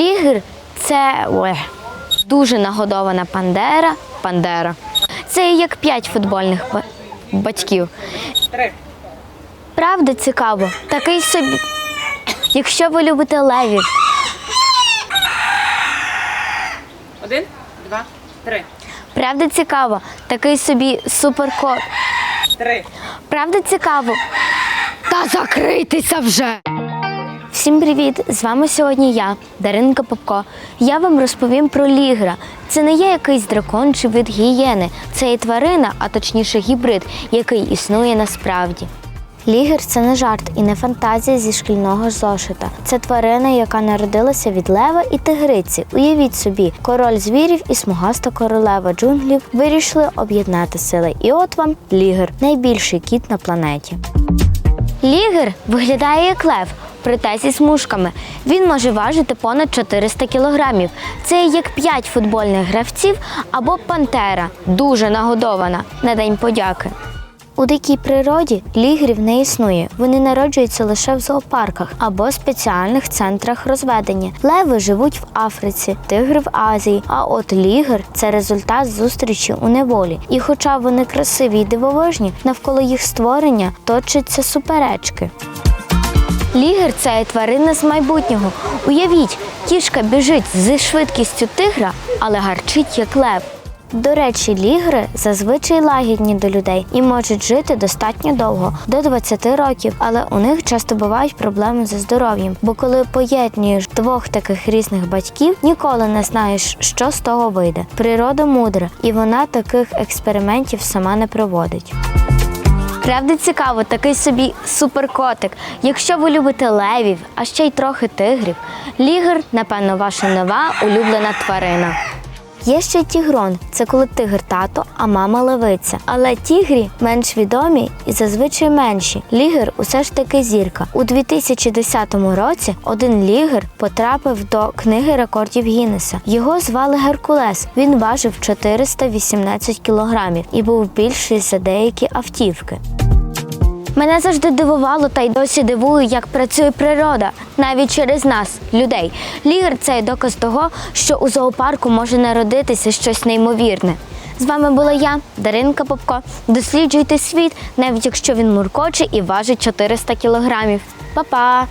Лігр це ой, дуже нагодована пандера. Пандера. Це як п'ять футбольних батьків. Три. Правда цікаво, такий собі. Якщо ви любите левів, Один, два, три. правда цікаво, такий собі суперкот. Три. Правда цікаво? Та закрийтеся вже! Всім привіт! З вами сьогодні я, Даринка Попко. Я вам розповім про лігра. Це не є якийсь дракон чи вид гієни. Це є тварина, а точніше гібрид, який існує насправді. Лігер це не жарт і не фантазія зі шкільного зошита. Це тварина, яка народилася від лева і тигриці. Уявіть собі, король звірів і смугаста королева джунглів вирішили об'єднати сили. І от вам лігер найбільший кіт на планеті. Лігер виглядає як лев, проте зі смужками. Він може важити понад 400 кілограмів. Це як 5 футбольних гравців або пантера, дуже нагодована на День подяки. У дикій природі лігрів не існує. Вони народжуються лише в зоопарках або спеціальних центрах розведення. Леви живуть в Африці, тигри в Азії. А от лігр це результат зустрічі у неволі. І хоча вони красиві й дивовижні, навколо їх створення точаться суперечки. Лігер це тварина з майбутнього. Уявіть, кішка біжить зі швидкістю тигра, але гарчить як лев. До речі, лігри зазвичай лагідні до людей і можуть жити достатньо довго до 20 років, але у них часто бувають проблеми зі здоров'ям. Бо коли поєднуєш двох таких різних батьків, ніколи не знаєш, що з того вийде. Природа мудра, і вона таких експериментів сама не проводить. Правда цікаво, такий собі суперкотик. Якщо ви любите левів, а ще й трохи тигрів, лігер, напевно, ваша нова улюблена тварина. Є ще тігрон це коли тигр тато, а мама левиця. Але тігрі менш відомі і зазвичай менші. Лігер усе ж таки зірка. У 2010 році один лігер потрапив до книги рекордів Гіннеса. Його звали Геркулес. Він важив 418 кілограмів і був більший за деякі автівки. Мене завжди дивувало та й досі дивує, як працює природа, навіть через нас, людей. Лігр це доказ того, що у зоопарку може народитися щось неймовірне. З вами була я, Даринка Попко. Досліджуйте світ, навіть якщо він муркоче і важить 400 кілограмів. Па-па!